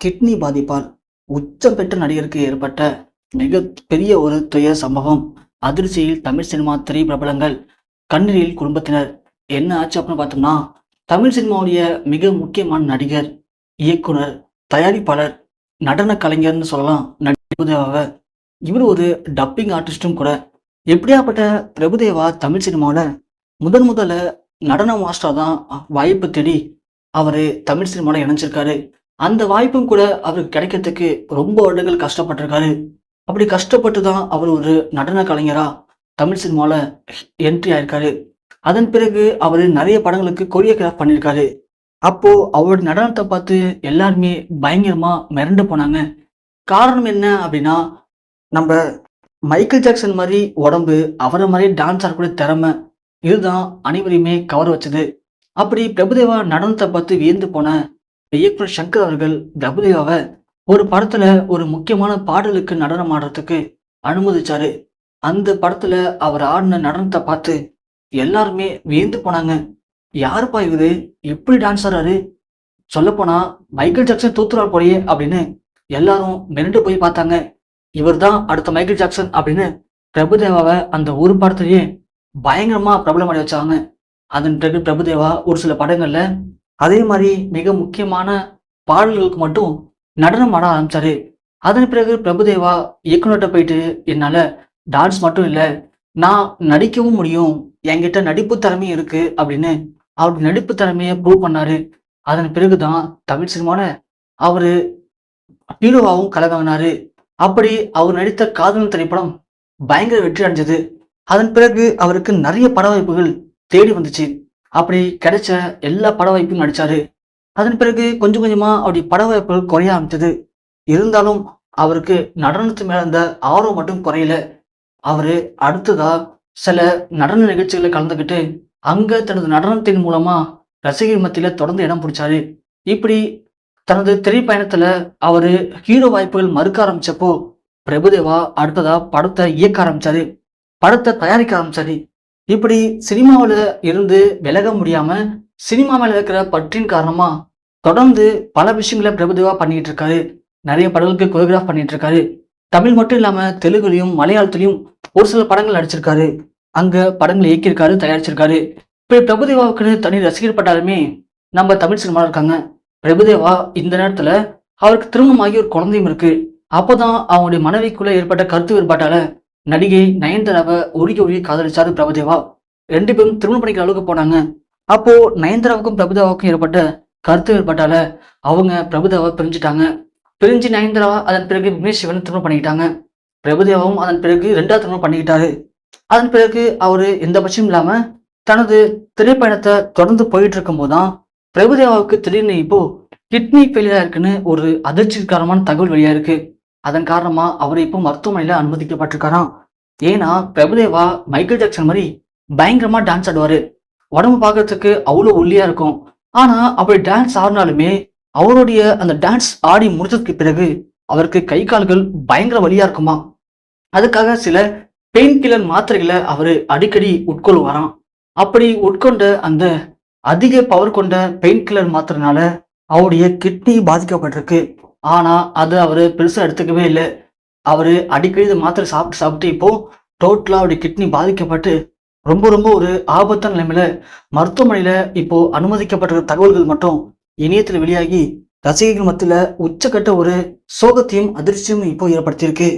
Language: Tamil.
கிட்னி பாதிப்பால் உச்சம் பெற்ற நடிகருக்கு ஏற்பட்ட மிக பெரிய ஒரு துயர் சம்பவம். அதிர்ச்சியில் தமிழ் சினிமா திரைப்பிரபலங்கள் கண்ணீரில் குடும்பத்தினர். என்ன ஆச்சு அப்படின்னு பார்த்தோம்னா தமிழ் சினிமாவுடைய மிக முக்கியமான நடிகர் இயக்குனர் தயாரிப்பாளர் நடன கலைஞர்னு சொல்லலாம் பிரபுதேவாவை இவர் ஒரு டப்பிங் ஆர்டிஸ்டும் கூட. எப்படியாப்பட்ட பிரபுதேவா தமிழ் சினிமாவில் முதன் முதல்ல நடன மாஸ்டர் தான் வாய்ப்பு தேடி அவர் தமிழ் சினிமாவில் இணைஞ்சிருக்காரு. அந்த வாய்ப்பும் கூட அவருக்கு கிடைக்கிறதுக்கு ரொம்ப வருடங்கள் கஷ்டப்பட்டிருக்காரு. அப்படி கஷ்டப்பட்டு தான் அவர் ஒரு நடன கலைஞரா தமிழ் சினிமாவில் என்ட்ரி ஆயிருக்காரு. அதன் பிறகு அவர் நிறைய படங்களுக்கு கொரியோகிராஃப் பண்ணியிருக்காரு. அப்போ அவரோட நடனத்தை பார்த்து எல்லாருமே பயங்கரமா மிரண்டு போனாங்க. காரணம் என்ன அப்படின்னா நம்ம மைக்கேல் ஜாக்சன் மாதிரி உடம்பு அவரை மாதிரி டான்ஸ் ஆடக்கூடிய திறமை இதுதான் அனைவரையுமே கவர வச்சது. அப்படி பிரபுதேவா நடனத்தை பார்த்து வியந்து போன இயக்குனர் சங்கர் அவர்கள் பிரபுதேவாவை ஒரு படத்துல ஒரு முக்கியமான பாடலுக்கு நடனம் ஆடுறதுக்கு அனுமதிச்சாரு. அந்த படத்துல அவர் ஆடின நடனத்தை பார்த்து எல்லாருமே வியந்து போனாங்க. யாருப்பா இவரு எப்படி டான்ஸ் ஆடுறாரு? சொல்லப்போனா மைக்கேல் ஜாக்சன் தூத்துறார் போலயே அப்படின்னு எல்லாரும் மிரண்டு போய் பார்த்தாங்க. இவர்தான் அடுத்த மைக்கேல் ஜாக்சன் அப்படின்னு பிரபுதேவாவை அந்த ஒரு படத்திலேயே பயங்கரமா பிரபலம் அடைய வச்சாங்க. அதன் பிறகு பிரபுதேவா ஒரு சில படங்கள்ல அதே மாதிரி மிக முக்கியமான பாடல்களுக்கு மட்டும் நடனம் ஆட ஆரம்பிச்சாரு. அதன் பிறகு பிரபுதேவா இயக்குனர்கிட்ட போயிட்டு என்னால் டான்ஸ் மட்டும் இல்லை நான் நடிக்கவும் முடியும். என்கிட்ட நடிப்பு திறமையும் இருக்கு அப்படின்னு அவருடைய நடிப்பு திறமையை ப்ரூவ் பண்ணாரு. அதன் பிறகுதான் தமிழ் சினிமாவில் அவர் ஹீரோவாகவும் கலை அப்படி அவர் நடித்த காதலன் திரைப்படம் பயங்கர வெற்றி அடைஞ்சது. அதன் பிறகு அவருக்கு நிறைய பட வாய்ப்புகள் தேடி வந்துச்சு. அப்படி கிடைச்ச எல்லா பட வாய்ப்பும் நடிச்சாரு. அதன் பிறகு கொஞ்சம் கொஞ்சமா அவருடைய பட வாய்ப்புகள் குறைய ஆரம்பித்தது. இருந்தாலும் அவருக்கு நடனத்து மேல இருந்த ஆர்வம் மட்டும் குறையல. அவரு அடுத்ததா சில நடன நிகழ்ச்சிகளை கலந்துக்கிட்டு அங்க தனது நடனத்தின் மூலமா ரசிகர் மத்தியில தொடர்ந்து இடம் பிடிச்சாரு. இப்படி தனது திரைப்பயணத்துல அவரு ஹீரோ வாய்ப்புகள் மறுக்க ஆரம்பிச்சப்போ பிரபுதேவா அடுத்ததா படத்தை இயக்க ஆரம்பிச்சாரு. படத்தை தயாரிக்க ஆரம்பிச்சாரு. இப்படி சினிமாவில் இருந்து விலக முடியாமல் சினிமா இருக்கிற பற்றின் காரணமாக தொடர்ந்து பல விஷயங்களை பிரபுதேவா பண்ணிட்டு இருக்காரு நிறைய படங்களுக்கு கொரியோகிராஃப் பண்ணிட்டு இருக்காரு தமிழ் மட்டும் இல்லாமல் தெலுங்குலையும் மலையாளத்துலையும் ஒரு சில படங்கள் நடிச்சிருக்காரு. அங்கே படங்களை இயக்கியிருக்காரு தயாரிச்சிருக்காரு. இப்படி பிரபுதேவாவுக்குன்னு தனி ரசிகர் பட்டாலுமே நம்ம தமிழ் சினிமாவில் இருக்காங்க. பிரபுதேவா இந்த நேரத்தில் அவருக்கு திருமணமாகி ஒரு குழந்தையும் இருக்கு. அப்போதான் அவங்களுடைய மனைவிக்குள்ளே ஏற்பட்ட கருத்து வேறுபாட்டால நடிகை நயன்தாராவை உருகி ஒழுகி காதலிச்சாரு பிரபுதேவா. ரெண்டு பேரும் திருமணம் பண்ணிக்கிற அளவுக்கு போனாங்க. அப்போ நயன்தாராவுக்கும் பிரபுதேவாவுக்கும் ஏற்பட்ட கருத்து வேறுபாட்டால அவங்க பிரபுதேவாவை பிரிஞ்சுட்டாங்க. பிரிஞ்சு நயன்தாரா அதன் பிறகு விக்னேஷ் சிவன் திருமணம் பண்ணிக்கிட்டாங்க. பிரபுதேவாவும் அதன் பிறகு ரெண்டாவது திருமணம் பண்ணிக்கிட்டாரு. அதன் பிறகு அவரு எந்த பட்சமும் இல்லாம தனது திரைப்பயணத்தை தொடர்ந்து போயிட்டு இருக்கும்போது தான் பிரபுதேவாவுக்கு திடீர்னு இப்போ கிட்னி ஃபெயிலியரா இருக்குன்னு ஒரு அதிர்ச்சிகரமான தகவல் வெளியா இருக்கு அதன் காரணமா அவர் இப்போ மருத்துவமனையில அனுமதிக்கப்பட்டிருக்காராம். ஏன்னா பிரபுதேவா மைக்கேல் ஜாக்சன் மாதிரி பயங்கரமா டான்ஸ் ஆடுவாரு. உடம்பு பார்க்கறதுக்கு அவ்வளோ ஒல்லியா இருக்கும். ஆனா அப்படி டான்ஸ் ஆடினாலுமே அவருடைய அந்த டான்ஸ் ஆடி முடிச்சதுக்கு பிறகு அவருக்கு கை கால்கள் பயங்கர வழியா இருக்குமா? அதுக்காக சில பெயின் கில்லர் மாத்திரைகளை அவர் அடிக்கடி உட்கொள்வாராம். அப்படி உட்கொண்ட அந்த அதிக பவர் கொண்ட பெயின் கில்லர் மாத்திரனால அவருடைய கிட்னி பாதிக்கப்பட்டிருக்கு. ஆனால் அது அவர் பெருசாக எடுத்துக்கவே இல்லை. அவர் அடிக்கடி இந்த மாத்திரை சாப்பிட்டு சாப்பிட்டு இப்போது டோட்டலாக அவருடைய கிட்னி பாதிக்கப்பட்டு ரொம்ப ரொம்ப ஒரு ஆபத்தான நிலைமையில மருத்துவமனையில் இப்போது அனுமதிக்கப்பட்ட தகவல்கள் மட்டும் இணையத்தில் வெளியாகி ரசிகர்கள் மத்தியில் உச்சக்கட்ட ஒரு சோகத்தையும் அதிர்ச்சியும் இப்போ ஏற்படுத்தியிருக்கு.